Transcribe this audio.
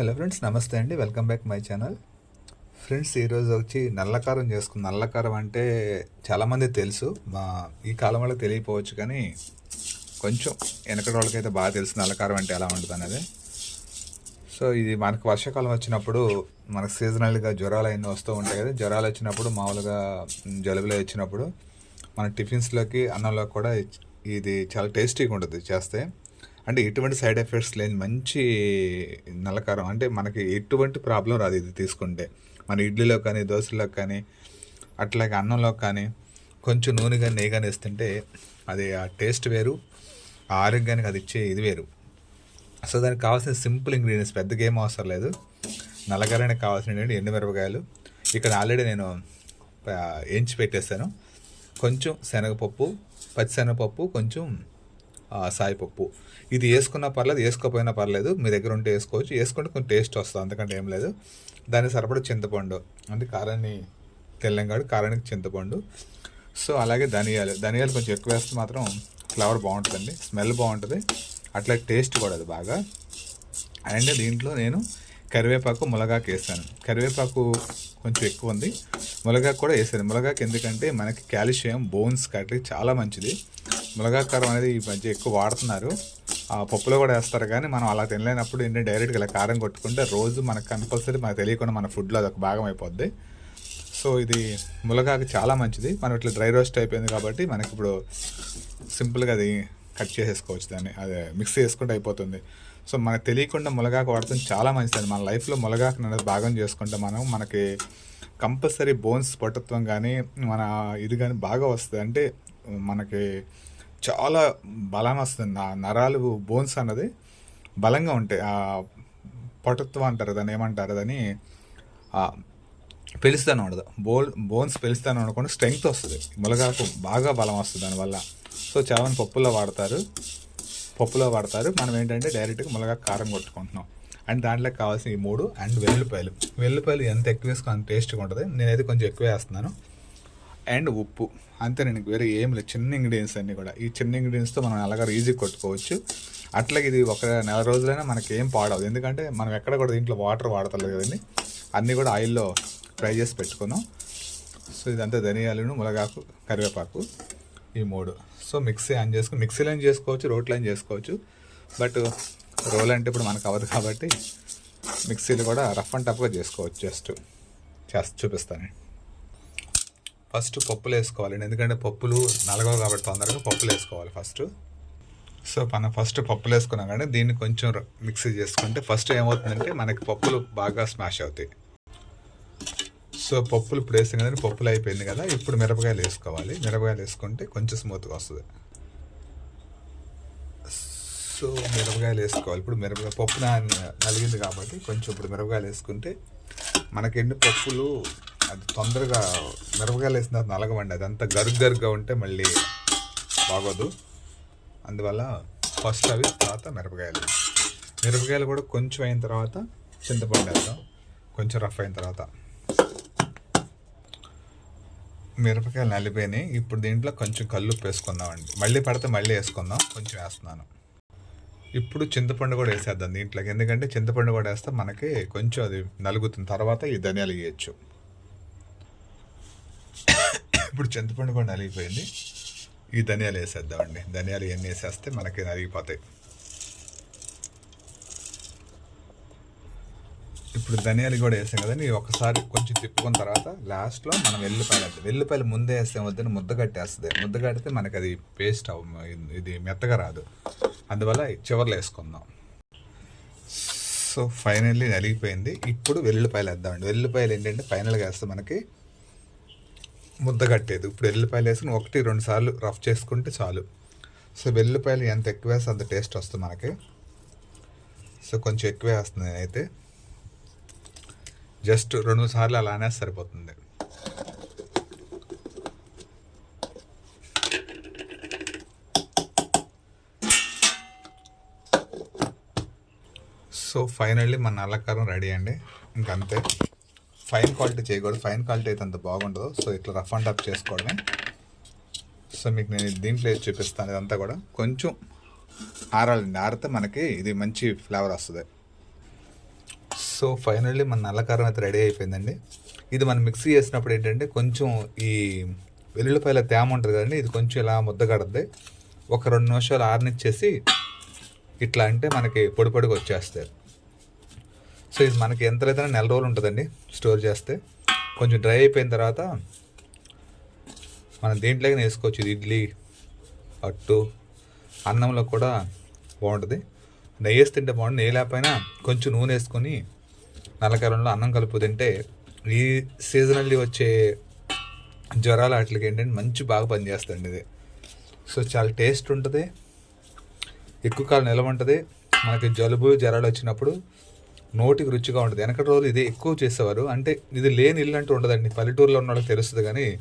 Hello friends నమస్తే అండి. Welcome back my channel. Friends ఈరోజు వచ్చి నల్లకారం చేసుకున్న నల్లకారం అంటే చాలామంది తెలుసు. మా ఈ కాలం వాళ్ళకి తెలియకపోవచ్చు కానీ కొంచెం వెనకటి వాళ్ళకైతే బాగా తెలుసు నల్లకారం అంటే ఎలా ఉంటుంది అనేది. సో ఇది మనకు వర్షాకాలం వచ్చినప్పుడు మనకు సీజనల్గా జ్వరాలు అయినా వస్తూ ఉంటాయి కదా. జ్వరాలు వచ్చినప్పుడు మామూలుగా జలుబులు వచ్చినప్పుడు మన టిఫిన్స్లోకి అన్నంలో కూడా ఇది చాలా టేస్టీగా ఉంటుంది చేస్తే. అంటే ఎటువంటి సైడ్ ఎఫెక్ట్స్ లేని మంచి నల్లకారం. అంటే మనకి ఎటువంటి ప్రాబ్లం రాదు ఇది తీసుకుంటే. మన ఇడ్లీలో కానీ దోశలో కానీ అట్లాగే అన్నంలో కానీ కొంచెం నూనె కానీ నెయ్యి కానీ వేస్తుంటే అది ఆ టేస్ట్ వేరు ఆ ఆరోగ్యానికి అది ఇచ్చే ఇది వేరు. సో దానికి కావాల్సిన సింపుల్ ఇంగ్రీడియంట్స్ పెద్దగా ఏం అవసరం లేదు. నల్లగారానికి కావాల్సిన ఎండుమిరపకాయలు. ఇక్కడ ఆల్రెడీ నేను ఎంచి పెట్టేస్తాను కొంచెం శనగపప్పు పచ్చిశనగపప్పు కొంచెం సాయిపప్పు ఇది వేసుకున్నా పర్లేదు వేసుకోకపోయినా పర్లేదు మీ దగ్గర ఉంటే వేసుకోవచ్చు. వేసుకుంటే కొంచెం టేస్ట్ వస్తుంది అంతకంటే ఏం లేదు. దానికి సరిపడా చింతపండు అంటే కారాన్ని తెల్లంగాడు కారానికి చింతపండు. సో అలాగే ధనియాలు. ధనియాలు కొంచెం ఎక్కువ వేస్తే మాత్రం ఫ్లేవర్ బాగుంటుందండి. స్మెల్ బాగుంటుంది. అట్లా టేస్ట్ కూడా అది బాగా. అండ్ దీంట్లో నేను కరివేపాకు మునగాకు వేసాను. కరివేపాకు కొంచెం ఎక్కువ ఉంది. మునగాకు కూడా వేసాను. మునగాకు ఎందుకంటే మనకి కాల్షియం బోన్స్ కట్టి చాలా మంచిది. మునగాకారం అనేది ఈ మధ్య ఎక్కువ వాడుతున్నారు. ఆ పప్పులో కూడా వేస్తారు కానీ మనం అలా తినలేనప్పుడు ఏంటంటే డైరెక్ట్గా ఇలా కారం కొట్టుకుంటే రోజు మనకు కంపల్సరీ మనకు తెలియకుండా మన ఫుడ్లో అదొక భాగం అయిపోద్ది. సో ఇది మునగాకు చాలా మంచిది. మనం ఇట్లా డ్రై రోస్ట్ అయిపోయింది కాబట్టి మనకి ఇప్పుడు సింపుల్గా అది కట్ చేసేసుకోవచ్చు దాన్ని. అదే మిక్స్ చేసుకుంటే అయిపోతుంది. సో మనకు తెలియకుండా మునగాకు వాడటం చాలా మంచిది మన లైఫ్లో మునగాకు అనేది భాగం చేసుకుంటే మనం మనకి కంపల్సరీ బోన్స్ పటుత్వం కానీ మన ఇది కానీ బాగా వస్తుంది. అంటే మనకి చాలా బలం వస్తుంది. నా నరాలు బోన్స్ అన్నది బలంగా ఉంటాయి. ఆ పటుత్వం అంటారు దాన్ని ఏమంటారు దాన్ని పిలుస్తాను పెలుస్తాను ఉండదు బోల్ బోన్స్ పెలుస్తాను అనుకోండి స్ట్రెంగ్త్ వస్తుంది. ములగాకు బాగా బలం వస్తుంది దానివల్ల. సో చాలామంది పప్పులో వాడతారు. పప్పులో వాడతారు. మనం ఏంటంటే డైరెక్ట్గా ములగాకు కారం కొట్టుకుంటున్నాం. అండ్ దాంట్లో కావాల్సిన ఈ మూడు అండ్ వెల్లుల్లిపాయలు. వెల్లుల్లిపాయలు ఎంత ఎక్కువ వేసుకుని అంత టేస్ట్గా ఉంటుంది. నేనైతే కొంచెం ఎక్కువ వేస్తున్నాను. అండ్ ఉప్పు. అంతే నేను వేరే ఏం లేదు. చిన్న ఇంగ్రీడియంట్స్ అన్నీ కూడా. ఈ చిన్న ఇంగ్రీడియంట్స్తో మనం అలాగా ఈజీ కొట్టుకోవచ్చు. అట్లాగే ఇది ఒక నెల రోజులైనా మనకి ఏం పాడవదు. ఎందుకంటే మనం ఎక్కడ కూడా దీంట్లో వాటర్ వాడతలేదు కదండి. అన్నీ కూడా ఆయిల్లో ఫ్రై చేసి పెట్టుకున్నాం. సో ఇదంతా ధనియాలను మునగాకు కరివేపాకు ఈ మూడు. సో మిక్సీ ఆన్ చేసుకుని మిక్సీలో చేసుకోవచ్చు రోట్లో చేసుకోవచ్చు. బట్ రోల్ అంటే ఇప్పుడు మనకు అవ్వదు కాబట్టి మిక్సీలు కూడా రఫ్ అండ్ టఫ్గా చేసుకోవచ్చు. జస్ట్ చేసి చూపిస్తాను. ఫస్ట్ పప్పులు వేసుకోవాలండి ఎందుకంటే పప్పులు నలగవు కాబట్టి తొందరగా పప్పులు వేసుకోవాలి ఫస్ట్. సో మనం ఫస్ట్ పప్పులు వేసుకున్నాం కానీ దీన్ని కొంచెం మిక్సీ చేసుకుంటే ఫస్ట్ ఏమవుతుందంటే మనకి పప్పులు బాగా స్మాష్ అవుతాయి. సో పప్పులు ఇప్పుడు వేసాం కదండి పప్పులు అయిపోయింది కదా ఇప్పుడు మిరపకాయలు వేసుకోవాలి. మిరపకాయలు వేసుకుంటే కొంచెం స్మూత్గా వస్తుంది. సో మిరపకాయలు వేసుకోవాలి. ఇప్పుడు మిరపకాయ పప్పు నా- నలిగింది కాబట్టి కొంచెం ఇప్పుడు మిరపకాయలు వేసుకుంటే మనకి ఎన్ని పప్పులు అది తొందరగా మిరపకాయలు వేసిన తర్వాత నలగమండి అదంతా గరుగ్ గరుగ్గా ఉంటే మళ్ళీ బాగోదు. అందువల్ల ఫస్ట్ అవి తర్వాత మిరపకాయలు. మిరపకాయలు కూడా కొంచెం అయిన తర్వాత చింతపండు వేద్దాం. కొంచెం రఫ్ అయిన తర్వాత. మిరపకాయలు నలిపోయినాయి. ఇప్పుడు దీంట్లో కొంచెం కల్లుప్పు వేసుకుందామండి. మళ్ళీ పడితే మళ్ళీ వేసుకుందాం. కొంచెం వేస్తున్నాను. ఇప్పుడు చింతపండు కూడా వేసేద్దాం దీంట్లోకి. ఎందుకంటే చింతపండు కూడా వేస్తే మనకి కొంచెం అది నలుగుతుంది. తర్వాత ఈ ధనియాలు వేయచ్చు. ఇప్పుడు చింతపండు కూడా నలిగిపోయింది. ఈ ధనియాలు వేసేద్దామండి ధనియాలు ఇవన్నీ వేసేస్తే మనకి నలిగిపోతాయి. ఇప్పుడు ధనియాలు కూడా వేసాం కదండి. ఒకసారి కొంచెం తిప్పుకున్న తర్వాత లాస్ట్లో మనం వెల్లుపాయలు వేద్దాం. వెల్లిపాయలు ముందే వేస్తే వద్దని ముద్ద కట్టేస్తుంది. ముద్ద కడితే మనకి అది పేస్ట్ అవ ఇది మెత్తగా రాదు. అందువల్ల చివర్లో వేసుకుందాం. సో ఫైనల్లీ నలిగిపోయింది. ఇప్పుడు వెల్లుల్లిపాయలు వేద్దామండి వెల్లుల్లిపాయలు ఏంటంటే ఫైనల్గా వేస్తే మనకి ముద్ద కట్టేది ఇప్పుడు వెల్లుల్లిపాయలు వేసుకుని ఒకటి రెండు సార్లు రఫ్ చేసుకుంటే చాలు. సో వెల్లుల్లిపాయలు ఎంత ఎక్కువ వేస్తే అంత టేస్ట్ వస్తుంది మనకి. సో కొంచెం ఎక్కువ వేస్తుంది నేనైతే. జస్ట్ రెండు సార్లు అలానే సరిపోతుంది. సో ఫైనల్లీ మన నల్లకారం రెడీ అండి. ఇంకంతే. ఫైన్ క్వాలిటీ చేయకూడదు. ఫైన్ క్వాలిటీ అయితే అంత బాగుండదు. సో ఇట్లా రఫ్ అండ్ టఫ్ చేసుకోవడమే. సో మీకు నేను దీంట్లో చూపిస్తాను ఇదంతా కూడా. కొంచెం ఆరాలండి ఆరితే మనకి ఇది మంచి ఫ్లేవర్ వస్తుంది. సో ఫైనల్లీ మన నల్లకారం అయితే రెడీ అయిపోయిందండి. ఇది మనం మిక్సీ చేసినప్పుడు ఏంటంటే కొంచెం ఈ వెల్లుల్లిపాయల తేమ ఉంటుంది కదండి ఇది కొంచెం ఇలా ముద్దగడద్ది ఒక రెండు నిమిషాలు ఆరనిచ్చేసి ఇట్లా అంటే మనకి పొడి పొడిగా వచ్చేస్తాయి. సో ఇది మనకి ఎంత అయితే నెల రోజులు ఉంటుందండి స్టోర్ చేస్తే. కొంచెం డ్రై అయిపోయిన తర్వాత మనం దేంట్లోకి వేసుకోవచ్చు. ఇది ఇడ్లీ అట్టు అన్నంలో కూడా బాగుంటుంది. నెయ్యి వేసి తింటే బాగుంటుంది. నెయ్యి లేకపోయినా కొంచెం నూనె వేసుకొని నల్లకాలంలో అన్నం కలుపు తింటే ఈ సీజనల్లీ వచ్చే జ్వరాలు వాటికి ఏంటంటే మంచి బాగా పనిచేస్తుంది ఇది. సో చాలా టేస్ట్ ఉంటుంది. ఎక్కువ కాలం నిలవ ఉంటుంది. మనకి జలుబు జ్వరాలు వచ్చినప్పుడు నోటికి రుచిగా ఉంటుంది. వెనకటి రోజులు ఇది ఎక్కువ చేసేవారు. అంటే ఇది లేని ఇల్లు అంటూ ఉండదండి. పల్లెటూరులో ఉన్న వాళ్ళకి తెలుస్తుంది కానీ